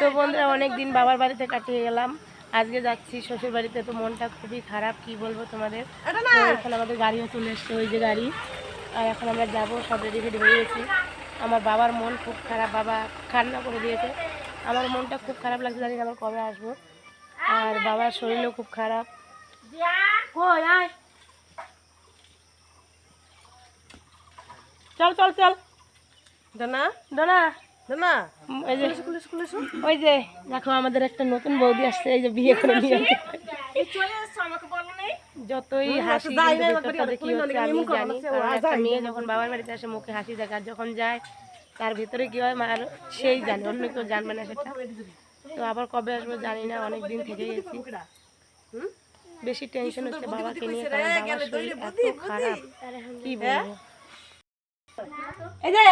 তো বন্ধুরা অনেক দিন বাবার বাড়িতে কাটিয়ে গেলাম। আজকে যাচ্ছি শ্বশুর বাড়িতে তো মনটা খুবই খারাপ কি বলব তোমাদের? এখন আমাদের গাড়িও চলে এসছে ওই যে গাড়ি। আর এখন আমরা যাব সব রেডি ফেডি হয়ে গেছি। আমার বাবার মন খুব খারাপ বাবা কান্না করে দিয়েছে। আমার মনটা খুব খারাপ লাগছে জানি না আবার কবে আসব। আর বাবার শরীরও খুব খারাপ। চল চল চল। দানা? দানা? দানা ওই যে ওই যে দেখো আমাদের একটা নতুন বৌদি আসছে এই যে বিয়ে করে নিয়ে যতই হাসি কি হচ্ছে আমি জানি। কারণ একটা মেয়ে যখন বাবার বাড়িতে আসে মুখে হাসি আর যখন যায় তার ভিতরে কি হয় আর সেই জানে অন্য কেউ জানবে না সেটা। তো আবার কবে আসব জানি না অনেক দিন থেকে গেছি বেশি টেনশন হচ্ছে বাবাকে নিয়ে কারণ বাবার শরীর এত খারাপ। কি বলব? এই যে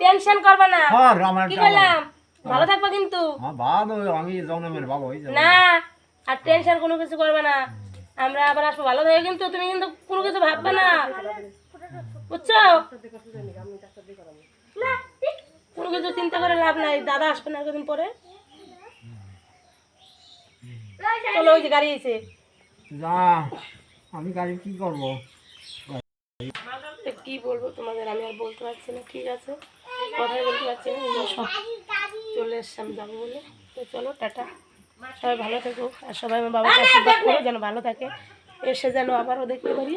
টেনশন করবে না। হ্যাঁ কি করলাম? ভালো থাকবে কিন্তু। হ্যাঁ বাবা আমি জন্মের বাবা যাব না আর টেনশন কোনো কিছু করবে না। আমরা আবার আসব ভালো থাকে কিন্তু তুমি কিন্তু কোনো কিছু ভাববে না। বুঝছ? না, কোনো কিছু চিন্তা করে লাভ নাই দাদা আসবে না কদিন পরে। চলো ওই যে গাড়ি এসে। যা আমি গাড়ি কি করব? কি বলব তোমাদের? আমি আর বলতে পারছি না ঠিক আছে? কথাই বলতে পারছি না চলে এসছে আমি যাব বলে। তো চলো টাটা। সবাই ভালো থেকো আর সবাই আমার বাবার আশীর্বাদ করো যেন ভালো থাকে। এসে যেন আবারও দেখতে পারি।